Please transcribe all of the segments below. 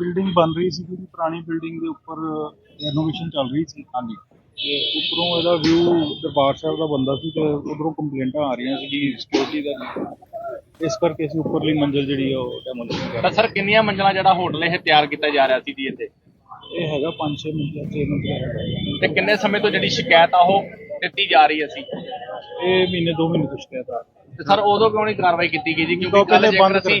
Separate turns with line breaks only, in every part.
Building ਬਣ ਰਹੀ ਸੀ ਜਿਹੜੀ ਪੁਰਾਣੀ ਬਿਲਡਿੰਗ ਦੇ ਉੱਪਰ ਰੈਨੋਵੇਸ਼ਨ ਚੱਲ ਰਹੀ ਸੀ। ਹਾਂਜੀ। ਤੇ ਉੱਪਰੋਂ ਇਹਦਾ ਵਿਊ ਦਰਬਾਰ ਸਾਹਿਬ ਦਾ ਬੰਦਾ ਸੀ ਤੇ ਉਧਰੋਂ ਕੰਪਲੇਂਟਾਂ ਆ ਰਹੀਆਂ ਸੀ ਕਿ ਸਿਕਿਉਰਿਟੀ ਦਾ ਇਸ ਕਰਕੇ ਅਸੀਂ ਉੱਪਰਲੀ ਮੰਜ਼ਿਲ ਜਿਹੜੀ ਆ ਉਹ ਡੈਮੋਲੀਸ਼ਨ ਕਰ
ਤਾਂ ਸਰ ਕਿੰਨੀਆਂ ਮੰਜ਼ਲਾਂ ਜਿਹੜਾ ਹੋਟਲ ਇਹ ਤਿਆਰ ਕੀਤਾ ਜਾ ਰਿਹਾ ਸੀ ਜੀ ਇੱਥੇ।
ਇਹ ਹੈਗਾ 5-6 ਮੰਜ਼ਿਲ 6 ਮੰਜ਼ਿਲ
ਤੇ ਕਿੰਨੇ ਸਮੇਂ ਤੋਂ ਜਿਹੜੀ ਸ਼ਿਕਾਇਤ ਆ ਉਹ ਦਿੱਤੀ ਜਾ ਰਹੀ ਸੀ?
ਇਹ ਮਹੀਨੇ ਦੋ ਮਹੀਨੇ ਤੋਂ ਸ਼ਿਕਾਇਤ ਆ
ਤੇ ਸਰ ਉਦੋਂ ਕਿਉਂ ਨਹੀਂ ਕਾਰਵਾਈ ਕੀਤੀ ਗਈ ਜੀ? ਕਿਉਂਕਿ ਕੱਲ ਜੇਕਰ ਅਸੀਂ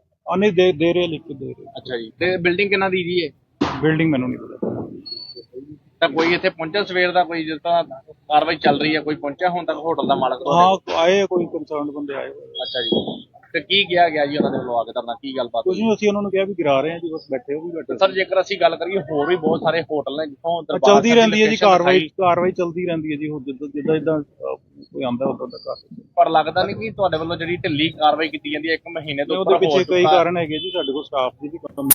ਨਹੀਂ ਦੇ ਦੇ ਰਹੇ ਲਿਖ ਕੇ ਦੇ ਰਹੇ
ਅੱਛਾ ਜੀ। ਤੇ ਬਿਲਡਿੰਗ ਕਿੰਨਾ ਦੀ ਜੀ ਇਹ?
ਬਿਲਡਿੰਗ ਮੈਨੂੰ ਨਹੀਂ ਪਤਾ।
ਤਾਂ ਕੋਈ ਇੱਥੇ ਪਹੁੰਚਿਆ ਸਵੇਰ ਦਾ ਕੋਈ ਜਿਸ ਤਰ੍ਹਾਂ ਕਾਰਵਾਈ ਚੱਲ ਰਹੀ ਹੈ ਕੋਈ ਪਹੁੰਚਿਆ ਹੁਣ ਤੱਕ ਹੋਟਲ ਦਾ ਮਾਲਕ ਤੁਹਾਡੇ?
ਹਾਂ ਆਏ ਆ ਕੋਈ ਕੰਸਰਨਡ ਬੰਦੇ ਆਏ ਹੋਏ ਆ।
ਅੱਛਾ ਜੀ। ਤੇ ਕੀ ਕਿਹਾ ਗਿਆ ਜੀ ਉਹਨਾਂ ਦੇ ਵੱਲੋਂ ਆ ਕੇ ਤੁਹਾਡਾ ਕੀ ਗੱਲਬਾਤ
ਕੁਝ ਨਹੀਂ ਅਸੀਂ ਉਹਨਾਂ ਨੂੰ ਕਿਹਾ ਵੀ ਗਿਰਾ ਰਹੇ ਹਾਂ ਜੀ ਬਸ ਬੈਠੇ ਹੋ ਵੀ ਬੈਠੇ
ਸਰ ਜੇਕਰ ਅਸੀਂ ਗੱਲ ਕਰੀਏ ਹੋਰ ਵੀ ਬਹੁਤ ਸਾਰੇ ਹੋਟਲ ਨੇ ਜਿੱਥੋਂ ਦਰਬਾਰ
ਚਲਦੀ
ਸਾਹਿਬ ਦੀ
ਰਹਿੰਦੀ ਹੈ ਜੀ
location
ਕਾਰਵਾਈ
ਦਿਖਾਈ,
ਕਾਰਵਾਈ ਚਲਦੀ ਰਹਿੰਦੀ ਹੈ ਜੀ ਹੁਣ ਜਿੱਦਾਂ ਜਿੱਦਾਂ ਜਿੱਦਾਂ ਅਹ, ਕੋਈ ਆਂਦਾ ਉਦੋਂ ਦਾ ਕਰ ਸਕਦੇ
ਪਰ ਲੱਗਦਾ ਨਹੀਂ ਕਿ ਤੁਹਾਡੇ ਵੱਲੋਂ ਜਿਹੜੀ ਢਿੱਲੀ ਕਾਰਵਾਈ ਕੀਤੀ ਜਾਂਦੀ ਹੈ ਇੱਕ ਮਹੀਨੇ ਤੋਂ
ਉਹਦੇ
ਉੱਪਰ ਹੋ
ਪਿੱਛੇ ਕਈ
ਚੁੱਕਾ
ਕਾਰਨ ਹੈਗੇ ਜੀ ਸਾਡੇ ਕੋਲ ਸਟਾਫ ਦੀ ਵੀ ਕਮ।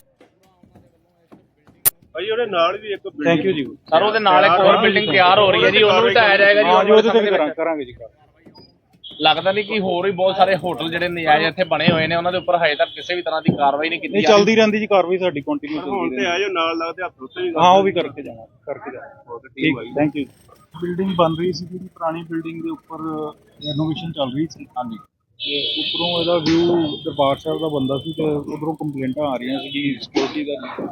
ਭਾਈ ਉਹਦੇ ਨਾਲ ਵੀ ਇੱਕ
ਥੈਂਕ ਯੂ ਜੀ।
ਸਰ ਉਹਦੇ ਨਾਲ ਇੱਕ ਹੋਰ ਬਿਲਡਿੰਗ ਤਿਆਰ ਹੋ ਰਹੀ ਹੈ ਜੀ ਉਹਨੂੰ ਵੀ ਢਾਇਆ ਜਾਏਗਾ ਜੀ
ਹਾਂ ਜੀ
ਆਉਣ
ਉਹਦੇ
ਵਾਲੇ
ਤੇ ਵੀ ਕਰਾਂ-। ਕਰਾਂਗੇ ਜੀ ਕਰਾਂਗੇ।
ਲੱਗਦਾ ਨਹੀਂ ਕਿ ਹੋਰ ਵੀ ਬਹੁਤ ਸਾਰੇ ਹੋਟਲ ਜਿਹੜੇ ਨਜਾਇਜ਼ ਇੱਥੇ ਬਣੇ ਹੋਏ ਨੇ ਉਹਨਾਂ ਦੇ ਉੱਪਰ ਹਜੇ ਤੱਕ ਕਿਸੇ ਵੀ ਤਰ੍ਹਾਂ ਦੀ ਕਾਰਵਾਈ ਨਹੀਂ ਕੀਤੀ
ਨਹੀਂ
ਜਾ ਰਹੀ।
ਚੱਲਦੀ ਰਹਿੰਦੀ ਜੀ ਕਾਰਵਾਈ ਸਾਡੀ ਕੰਟੀਨਿਊ
ਹੁਣ
ਚੱਲਦੀ
ਤੇ
ਰਹਿੰਦੀ।
ਆਜੋ ਨਾਲ ਲੱਗਦੇ ਹੱਥ ਉੱਤੇ ਵੀ
ਹਾਂ ਉਹ ਵੀ ਕਰਕੇ ਜਾਣਾ ਕਰਕੇ ਜਾਣਾ।
ਠੀਕ
ਠੀਕ ਥੈਂਕ ਯੂ ਬਿਲਡਿੰਗ ਬਣ ਰਹੀ ਸੀ ਜਿਹੜੀ ਪੁਰਾਣੀ ਬਿਲਡਿੰਗ ਦੇ ਉੱਪਰ ਰੈਨੋਵੇਸ਼ਨ ਚੱਲ ਰਹੀ ਸੀ ਹਾਂਜੀ। ਤੇ ਉੱਪਰੋਂ ਇਹਦਾ ਵਿਊ ਦਰਬਾਰ ਸਾਹਿਬ ਦਾ ਬੰਦਾ ਸੀ ਤੇ ਉਧਰੋਂ ਕੰਪਲੇਂਟਾਂ ਆ ਰਹੀਆਂ ਸੀ ਕਿ ਸਿਕਿਉਰਿਟੀ ਦਾ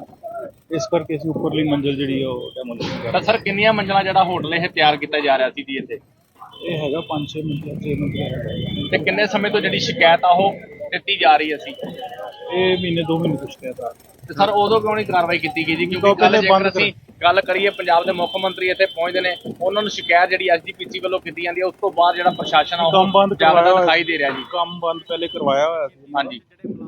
ਇਸ ਕਰਕੇ ਅਸੀਂ ਉੱਪਰਲੀ ਮੰਜ਼ਿਲ ਜਿਹੜੀ ਆ ਉਹ ਡੈਮੋਲੀਸ਼ਨ ਕਰ
ਤਾਂ ਸਰ ਕਿੰਨੀਆਂ ਮੰਜ਼ਲਾਂ ਜਿਹੜਾ ਹੋਟਲ ਇਹ ਤਿਆਰ ਕੀਤਾ ਜਾ ਰਿਹਾ ਸੀ ਜੀ ਇੱਥੇ।
ਇਹ ਹੈਗਾ 5-6 ਮੰਜ਼ਿਲ 6 ਮੰਜ਼ਿਲ ਹੈਗਾ
ਤੇ ਕਿੰਨੇ ਸਮੇਂ ਤੋਂ ਜਿਹੜੀ ਸ਼ਿਕਾਇਤ ਆ ਉਹ ਦਿੱਤੀ ਜਾ ਰਹੀ ਸੀ?
ਇਹ ਮਹੀਨੇ ਦੋ ਮਹੀਨੇ ਤੋਂ ਸ਼ਿਕਾਇਤ ਆ ਰਹੀ।
ਤੇ ਸਰ ਉਦੋਂ ਕਿਉਂ ਨਹੀਂ ਕਾਰਵਾਈ ਕੀਤੀ ਗਈ ਜੀ? ਕਿਉਂਕਿ ਕੱਲ ਜੇਕਰ ਅਸੀਂ ਗੱਲ ਕਰੀਏ ਪੰਜਾਬ ਦੇ ਮੁੱਖ ਮੰਤਰੀ ਇੱਥੇ ਪਹੁੰਚਦੇ ਨੇ ਉਹਨਾਂ ਨੂੰ ਸ਼ਿਕਾਇਤ ਜਿਹੜੀ ਐਸਜੀਪੀਸੀ ਵੱਲੋਂ ਕੀਤੀ ਜਾਂਦੀ ਹੈ ਉਸ ਤੋਂ ਬਾਅਦ ਜਿਹੜਾ ਪ੍ਰਸ਼ਾਸਨ ਆ
ਕੰਮ
ਉਹ
ਬੰਦ
ਜ਼ਿਆਦਾ ਦਿਖਾਈ ਦੇ ਰਿਹਾ ਜੀ।
ਕੰਮ ਬੰਦ ਪਹਿਲੇ ਕਰਵਾਇਆ ਹੋਇਆ ਸੀ।
ਹਾਂਜੀ।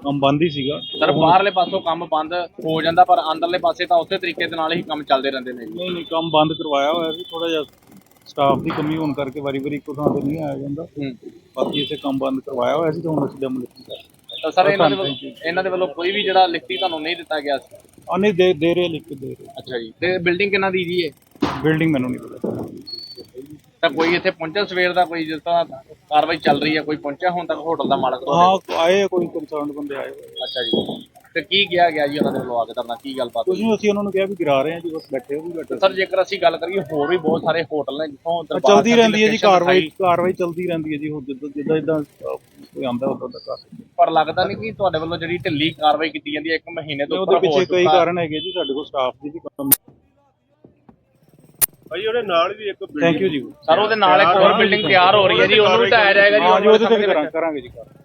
ਕੰਮ ਬੰਦ ਹੀ ਸੀਗਾ।
ਸਰ ਬਾਹਰਲੇ ਪਾਸੋਂ ਕੰਮ ਬੰਦ ਹੋ ਜਾਂਦਾ ਪਰ ਅੰਦਰਲੇ ਪਾਸੇ ਤਾਂ ਉਸੇ ਤਰੀਕੇ ਦੇ ਨਾਲ ਹੀ ਕੰਮ ਚੱਲਦੇ ਰਹਿੰਦੇ ਨੇ ਜੀ।
ਨਹੀਂ ਨਹੀਂ ਕੰਮ ਬੰਦ ਕਰਵਾਇਆ ਹੋਇਆ ਸੀ। ਥੋੜਾ ਜਿਹਾ ਸਟਾਫ ਦੀ ਕਮੀ ਹੋਣ ਕਰਕੇ ਵਾਰੀ-ਵਾਰੀ ਇੱਕੋ ਥਾਂ ਤੇ ਨਹੀਂ ਆਇਆ ਜਾਂਦਾ ਬਾਕੀ ਇਸੇ ਕੰਮ ਬੰਦ ਕਰਵਾਇਆ ਹੋਇਆ ਸੀ ਤੇ ਹੁਣ ਅਸੀਂ ਰਹੇ ਹਾਂ।
ਤਾਂ ਸਰ ਇਹਨਾਂ ਦੇ ਵੱਲੋਂ
Thank you.
ਇਹਨਾਂ ਦੇ ਵੱਲੋਂ ਕੋਈ ਵੀ ਜਿਹੜਾ ਲਿਖਤੀ ਤੁਹਾਨੂੰ ਨਹੀਂ ਦਿੱਤਾ ਗਿਆ ਸੀ
ਆ ਨਹੀਂ ਦੇ ਦੇ ਰਹੇ ਲਿਖ ਕੇ ਦੇ ਰਹੇ
ਅੱਛਾ ਜੀ ਤੇ ਬਿਲਡਿੰਗ ਕਿੰਨਾ ਦੀ ਜੀ ਇਹ
ਬਿਲਡਿੰਗ ਮੈਨੂੰ ਨਹੀਂ ਪਤਾ
ਤਾਂ ਕੋਈ ਇੱਥੇ ਪਹੁੰਚਿਆ ਸਵੇਰ ਦਾ ਕੋਈ ਜਿਸ ਤਰ੍ਹਾਂ ਕਾਰਵਾਈ ਚੱਲ ਰਹੀ ਹੈ ਕੋਈ ਪਹੁੰਚਿਆ ਹੁਣ ਤੱਕ ਹੋਟਲ ਦਾ ਮਾਲਕ?
ਹਾਂ ਆਏ ਕੋਈ ਕੰਸਰਨਡ ਬੰਦੇ ਆਏ।
ਅੱਛਾ ਜੀ ਤੇ ਕੀ ਕਿਹਾ ਗਿਆ ਜੀ ਉਹਨਾਂ ਦੇ ਵੱਲੋਂ ਆ ਕੇ ਤੁਹਾਡਾ ਕੀ ਗੱਲਬਾਤ
ਕੁਝ ਨਹੀਂ ਅਸੀਂ ਉਹਨਾਂ ਨੂੰ ਕਿਹਾ ਵੀ ਗਿਰਾ ਰਹੇ ਹਾਂ ਜੀ ਬਸ ਬੈਠੇ ਹੋ ਵੀ ਬੈਠੇ
ਸਰ ਜੇਕਰ ਅਸੀਂ ਗੱਲ ਕਰੀਏ ਹੋਰ ਵੀ ਬਹੁਤ ਸਾਰੇ ਹੋਟਲ ਨੇ ਜਿੱਥੋਂ ਦਰਬਾਰ
ਚਲਦੀ
ਸਾਹਿਬ
ਰਹਿੰਦੀ ਹੈ ਜੀ
location
ਕਾਰਵਾਈ
ਦਿਖਾਈ,
ਕਾਰਵਾਈ ਚਲਦੀ ਰਹਿੰਦੀ ਹੈ ਜੀ ਹੁਣ ਜਿੱਦਾਂ ਜਿੱਦਾਂ ਜਿੱਦਾਂ ਅਹ, ਕੋਈ ਆਂਦਾ ਉਦੋਂ ਦਾ ਕਰ ਸਕਦੇ
ਪਰ ਲੱਗਦਾ ਨਹੀਂ ਕਿ ਤੁਹਾਡੇ ਵੱਲੋਂ ਜਿਹੜੀ ਢਿੱਲੀ ਕਾਰਵਾਈ ਕੀਤੀ ਜਾਂਦੀ ਹੈ ਇੱਕ ਮਹੀਨੇ ਤੋਂ
ਉਹਦੇ
ਉੱਪਰ ਹੋ
ਪਿੱਛੇ ਕਈ
ਚੁੱਕਾ
ਕਾਰਨ ਹੈਗੇ ਜੀ ਸਾਡੇ ਕੋਲ ਸਟਾਫ ਦੀ ਵੀ ਕਮ
ਭਾਈ ਉਹਦੇ ਨਾਲ ਵੀ ਇੱਕ
ਥੈਂਕ ਯੂ ਜੀ।
ਸਰ ਉਹਦੇ ਨਾਲ ਇੱਕ ਹੋਰ ਬਿਲਡਿੰਗ ਤਿਆਰ ਹੋ ਰਹੀ ਹੈ ਜੀ ਉਹਨੂੰ ਵੀ ਢਾਇਆ ਜਾਏਗਾ ਜੀ
ਹਾਂ ਜੀ ਉਹਦੇ ਤੇ ਵੀ
ਦੇ
ਕਰਾਂ-। ਕਰਾਂਗੇ ਜੀ ਕਰਾਂਗੇ।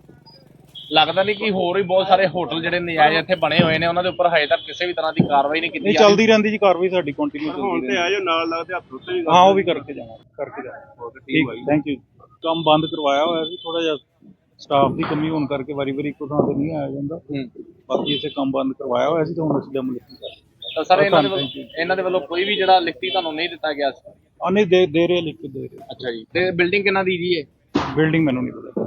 ਲੱਗਦਾ ਨਹੀਂ ਕਿ ਹੋਰ ਵੀ ਬਹੁਤ ਸਾਰੇ ਹੋਟਲ ਜਿਹੜੇ ਨਜਾਇਜ਼ ਇੱਥੇ ਬਣੇ ਹੋਏ ਨੇ ਉਹਨਾਂ ਦੇ ਉੱਪਰ ਹਜੇ ਤੱਕ ਕਿਸੇ ਵੀ ਤਰ੍ਹਾਂ ਦੀ ਕਾਰਵਾਈ ਨਹੀਂ ਕੀਤੀ
ਨਹੀਂ
ਜਾ ਰਹੀ।
ਚੱਲਦੀ ਰਹਿੰਦੀ ਜੀ ਕਾਰਵਾਈ ਸਾਡੀ ਕੰਟੀਨਿਊ
ਹੁਣ
ਚੱਲਦੀ
ਤੇ
ਰਹਿੰਦੀ।
ਆਜੋ ਨਾਲ ਲੱਗਦੇ ਹੱਥ ਉੱਤੇ ਵੀ
ਹਾਂ ਉਹ ਵੀ ਕਰਕੇ ਜਾਣਾ ਕਰਕੇ ਜਾਣਾ
ਠੀਕ
ਥੈਂਕ ਯੂ ਕੰਮ ਬੰਦ ਕਰਵਾਇਆ ਹੋਇਆ ਸੀ ਥੋੜਾ ਜਿਹਾ ਸਟਾਫ ਦੀ ਕਮੀ ਹੋਣ ਕਰਕੇ ਵਾਰੀ-ਵਾਰੀ ਇੱਕੋ ਥਾਂ ਤੇ ਨਹੀਂ ਆਇਆ ਜਾਂਦਾ।
ਹੂੰ।
ਬਾਕੀ ਇਸੇ ਕੰਮ ਬੰਦ ਕਰਵਾਇਆ ਹੋਇਆ ਸੀ ਤੇ ਹੁਣ ਅਸੀਂ ਡੈਮੋਲੀਸ਼ਨ ਕਰ ਰਹੇ ਹਾਂ।
ਤਾਂ ਸਰ ਇਹਨਾਂ ਦੇ ਵੱਲੋਂ. ਇਹਨਾਂ ਦੇ ਵੱਲੋਂ ਕੋਈ ਵੀ ਜਿਹੜਾ ਲਿਖਤੀ ਤੁਹਾਨੂੰ ਨਹੀਂ ਦਿੱਤਾ ਗਿਆ ਸੀ?
ਨਹੀਂ ਦੇ ਦੇ ਰਹੇ ਲਿਖ ਕੇ ਦੇ ਰਹੇ।
ਅੱਛਾ ਜੀ। ਤੇ ਬਿਲਡਿੰਗ ਕਿੰਨਾ ਦੀ ਜੀ ਇਹ?
ਬਿਲਡਿੰਗ ਮੈਨੂੰ ਨਹੀਂ ਪਤਾ।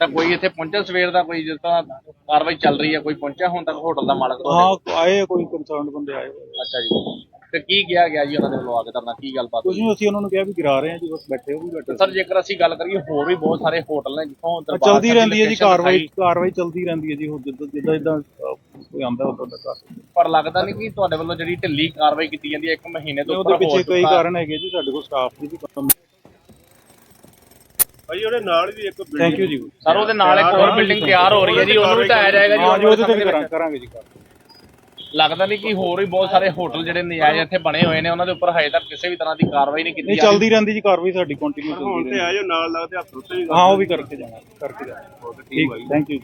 ਤਾਂ ਕੋਈ ਇੱਥੇ ਪਹੁੰਚਿਆ ਸਵੇਰ ਦਾ ਕੋਈ ਜਿਸ ਤਰ੍ਹਾਂ ਕਾਰਵਾਈ ਚੱਲ ਰਹੀ ਹੈ ਕੋਈ ਪਹੁੰਚਿਆ ਹੁਣ ਤੱਕ ਹੋਟਲ ਦਾ ਮਾਲਕ?
ਹਾਂ ਆਏ ਆ ਕੋਈ ਕੰਸਰਨਡ ਬੰਦੇ ਆਏ ਹੋਏ ਆ।
ਅੱਛਾ ਜੀ। ਤੇ ਕੀ ਕਿਹਾ ਗਿਆ ਜੀ ਉਹਨਾਂ ਦੇ ਵੱਲੋਂ ਆ ਕੇ ਤੁਹਾਡਾ ਕੀ ਗੱਲਬਾਤ
ਕੁਝ ਨਹੀਂ ਅਸੀਂ ਉਹਨਾਂ ਨੂੰ ਕਿਹਾ ਵੀ ਗਿਰਾ ਰਹੇ ਹਾਂ ਜੀ ਬਸ ਬੈਠੇ ਹੋ ਵੀ ਬੈਠੇ
ਸਰ ਜੇਕਰ ਅਸੀਂ ਗੱਲ ਕਰੀਏ ਹੋਰ ਵੀ ਬਹੁਤ ਸਾਰੇ ਹੋਟਲ ਨੇ ਜਿੱਥੋਂ ਦਰਬਾਰ
ਚਲਦੀ
ਸਾਹਿਬ ਦੀ
ਰਹਿੰਦੀ ਹੈ ਜੀ
location
ਕਾਰਵਾਈ ਕਾਰਵਾਈ ਚਲਦੀ ਰਹਿੰਦੀ ਹੈ ਜੀ ਹੁਣ ਜਿੱਦਾਂ ਜਿੱਦਾਂ ਅਹ, ਕੋਈ ਆਂਦਾ ਉਦੋਂ ਦਾ ਕਰ
ਪਰ ਲੱਗਦਾ ਨਹੀਂ ਕਿ ਤੁਹਾਡੇ ਵੱਲੋਂ ਜਿਹੜੀ ਢਿੱਲੀ ਕਾਰਵਾਈ ਕੀਤੀ ਜਾਂਦੀ ਹੈ ਇੱਕ ਮਹੀਨੇ ਤੋਂ
ਉਹਦੇ
ਉੱਪਰ ਹੋ
ਪਿੱਛੇ ਕਈ
ਚੁੱਕਾ
ਕਾਰਨ ਹੈਗੇ ਜੀ ਸਾਡੇ ਕੋਲ ਸਟਾਫ ਦੀ ਵੀ ਕਮ
ਭਾਈ ਉਹਦੇ ਨਾਲ ਵੀ ਇੱਕ
ਥੈਂਕ ਯੂ ਜੀ।
ਸਰ ਉਹਦੇ ਨਾਲ ਇੱਕ ਹੋਰ ਬਿਲਡਿੰਗ ਤਿਆਰ ਹੋ ਰਹੀ ਹੈ ਜੀ ਉਹਨੂੰ ਵੀ ਢਾਇਆ ਜਾਏਗਾ ਜੀ
ਹਾਂ ਉਹਦੇ ਤੇ ਵੀ ਕਰਾਂ-। ਕਰਾਂਗੇ ਜੀ।
ਲੱਗਦਾ ਨਹੀਂ ਕਿ ਹੋਰ ਵੀ ਬਹੁਤ ਸਾਰੇ ਹੋਟਲ ਜਿਹੜੇ ਨਜਾਇਜ਼ ਇੱਥੇ ਬਣੇ ਹੋਏ ਨੇ ਉਹਨਾਂ ਦੇ ਉੱਪਰ ਹਜੇ ਤੱਕ ਕਿਸੇ ਵੀ ਤਰ੍ਹਾਂ ਦੀ ਕਾਰਵਾਈ ਨਹੀਂ ਕੀਤੀ
ਨਹੀਂ
ਜਾ ਰਹੀ।
ਚੱਲਦੀ ਰਹਿੰਦੀ ਜੀ ਕਾਰਵਾਈ ਸਾਡੀ ਕੰਟੀਨਿਊ
ਹੁਣ
ਚੱਲਦੀ
ਤੇ
ਰਹਿੰਦੀ।
ਆਜੋ ਨਾਲ ਲੱਗਦੇ ਹੱਥ ਉੱਤੇ ਵੀ
ਹਾਂ ਉਹ ਵੀ ਕਰਕੇ ਜਾਣਾ ਕਰਕੇ ਜਾਣਾ। ਠੀਕ ਥੈਂਕ ਯੂ